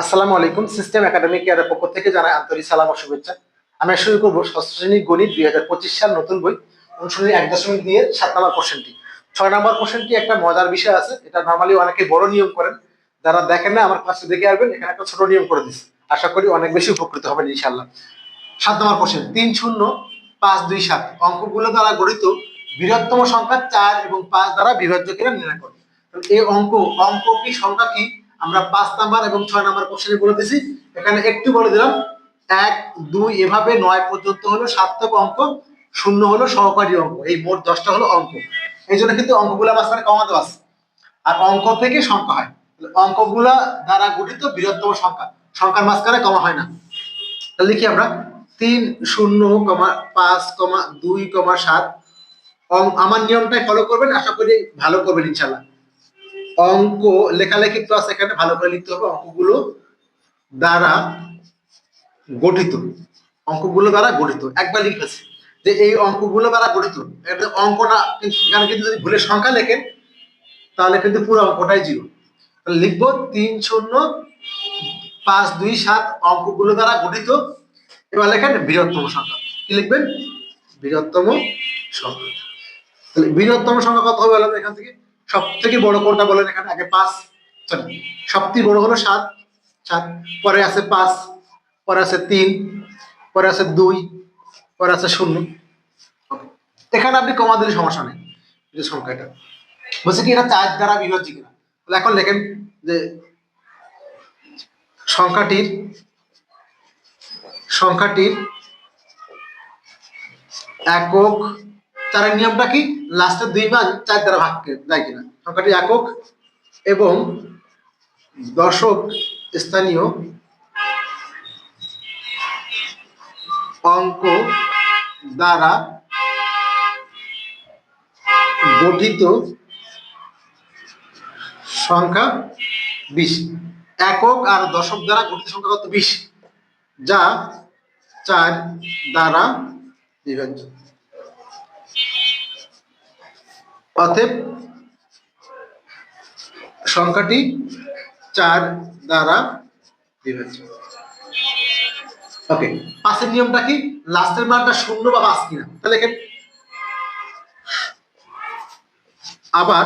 আসসালামু আলাইকুম system academic কেয়ারের পক্ষ থেকে জানাই আন্তরিক সালাম ও শুভেচ্ছা। আমরা শুরু করব ষষ্ঠ শ্রেণি গণিত দুই হাজার পঁচিশ সাল নতুন বই, অনুশীলনী এক দশমিক নিয়ে সাত নম্বর কোশ্চেনটি ছয় নম্বর কোশ্চেনটি একটা মজার বিষয় আছে, এটা নর্মালি অনেকে বড় নিয়ম করেন। যারা দেখেন না, আমার ক্লাসে দেখে আসবেন, এখানে একটা ছোট নিয়ম করে দিচ্ছি। আশা করি অনেক বেশি উপকৃত হবেন ইনশাল্লাহ সাত নম্বর কোশ্চেন তিন শূন্য পাঁচ দুই সাত। অঙ্কগুলো দ্বারা গঠিত বৃহত্তম সংখ্যা চার এবং পাঁচ দ্বারা বিভাজ্য কিনা নির্ণয় করো। তাহলে এই অঙ্ক অঙ্ক কি, সংখ্যা কি? আমরা পাঁচ নাম্বার এবং ছয় নাম্বার কোশ্চেনে বলে দিছি এখানে একটু বলে দিলাম, এক, দুই, এভাবে নয় পর্যন্ত হলো সার্থক অঙ্ক, শূন্য হলো সহকারী অঙ্ক, এই মোট দশটা হলো অঙ্ক। এই জন্য কিন্তু অঙ্কগুলা মাঝখানে কমাতে আছে আর অঙ্ক থেকে সংখ্যা হয়। অঙ্কগুলা দ্বারা গঠিত বৃহত্তম সংখ্যা। সংখ্যার মাঝখানে কমা হয় না। লিখি আমরা, তিন শূন্য কমা পাঁচ কমা দুই কমা সাত। আমার নিয়মটাই ফলো করবেন, আশা করি ভালো করবেন ইনশাল্লাহ অঙ্ক, লেখালেখি ক্লাস এখানে ভালো করে লিখতে হবে অঙ্কগুলো দ্বারা গঠিত। অঙ্কগুলো দ্বারা গঠিত। একবার লিখেছি যে এই অঙ্কগুলো দ্বারা গঠিত। এটা অঙ্ক না কিন্তু এখানে কিন্তু যদি ভুলে সংখ্যা লেখেন, তাহলে কিন্তু পুরো অঙ্কটাই জিরো। লিখব তিন শূন্য পাঁচ দুই সাত অঙ্কগুলো দ্বারা গঠিত। এবার লেখেন বৃহত্তম সংখ্যা। কি লিখবেন? বৃহত্তম সংখ্যা। তাহলে বৃহত্তম সংখ্যা কত হবে এখান থেকে? সব থেকে বড় কোনটা বলেন এখানে? আগে পাঁচ সরি সবথেকে বড় হলো সাত সাত। পরে আছে পাঁচ, পরে আছে তিন, পরে আছে দুই, পরে আছে শূন্য। এখানে আপনি কমা দিলে সমস্যা নেই যে সংখ্যাটা। বলছে কি, এটা চার দ্বারা বিভাজ্য কিনা? তাহলে এখন লেখেন যে সংখ্যাটির সংখ্যাটির একক চারের নিয়মটা কি? লাস্টের দুই মান চার দ্বারা ভাগ যায় কিনা। সংখ্যাটি একক এবং দশক স্থানীয় অঙ্ক দ্বারা গঠিত সংখ্যা বিশ। একক আর দশক দ্বারা গঠিত সংখ্যা কত? বিশ। যা চার দ্বারা বিভাজ্য অতএব সংখ্যাটি চার দ্বারা বিভাজ্য ওকে পাঁচের নিয়মটা কি? লাস্টের মানটা শূন্য বা পাঁচ কিনা? তাহলে আবার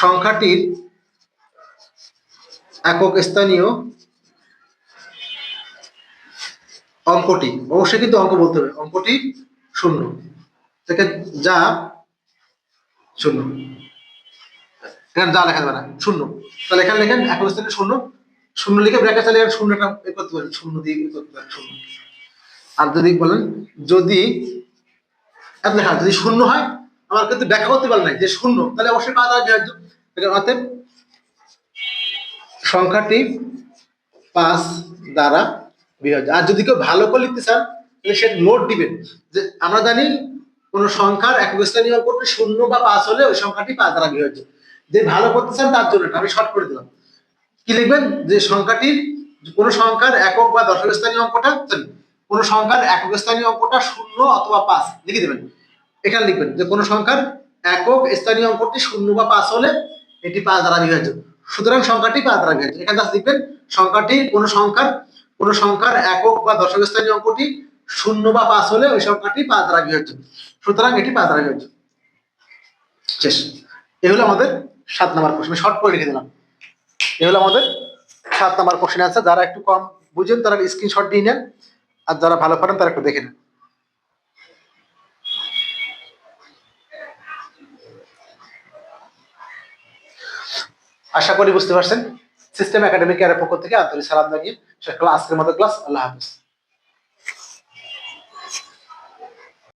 সংখ্যাটির একক স্থানীয় অঙ্কটি, অবশ্যই কিন্তু অঙ্ক বলতে হবে। অঙ্কটি শূন্য। থেকে যা, শূন্য। এখানে যা লেখা যাবে না, শূন্য। তাহলে এখানে লেখেন একক স্থানীয় শূন্য। শূন্য লিখে ব্র্যাকেট চালিয়ে এখানে শূন্যটা এ করতে পারেন, শূন্য দিয়ে করতে পারেন, শূন্য। আর যদি বলেন, যদি এত লেখা, যদি শূন্য হয়, আমার কিন্তু ব্যাখ্যা করতে না যে শূন্য, তাহলে অবশ্যই দ্বারা বিভাজ্য এখানে অতএব সংখ্যাটি পাঁচ দ্বারা বিভাজ্য আর যদি কেউ ভালো করে লিখতে চান সে নোট দিবেন যে আমরা জানি কোন সংখ্যার একক স্থানীয় অঙ্কটি শূন্য বা পাঁচ হলে ওই সংখ্যাটি পাঁচ দ্বারা বিভাজ্য যে ভালো করতে চান তার জন্য, আমি শর্ট করে দিলাম। কি লিখবেন? যে সংখ্যাটির কোন সংখ্যার একক বা দশক স্থানীয় অঙ্কটা কোন সংখ্যার একক স্থানীয় অঙ্কটা শূন্য অথবা পাঁচ, লিখে দেবেন। এখানে লিখবেন যে কোন সংখ্যার একক স্থানীয় অঙ্কটি শূন্য বা পাঁচ হলে এটি পাঁচ দ্বারা বিভাজ্য সুতরাং সংখ্যাটি পাঁচ দ্বারা বিভাজ্য এখানে লিখবেন সংখ্যাটি কোন সংখ্যার কোন সংখ্যার একক বা দশক স্থানীয় অঙ্কটি শূন্য বা পাঁচ হলে ওই সংখ্যাটি পাঁচ দ্বারা বিভাজ্য সুতরাং এটি পাঁচ দ্বারা বিভাজ্য শেষ। এ হলো আমাদের সাত নম্বর প্রশ্ন। শর্ট করে লিখে দিলাম। এ হলো আমাদের সাত নম্বর কোশ্চেন আছে যারা একটু কম বুঝেন, তারা স্ক্রিনশট দিয়ে নেন। আর যারা ভালো পারেন তারা একটু দেখে নেন। আশা করি বুঝতে পারছেন। সিস্টেম একাডেমিক কেয়ারের পক্ষ থেকে আন্তরিক সালাম জানিয়ে ক্লাস আজকের মতো ক্লাস আল্লাহ হাফিজ।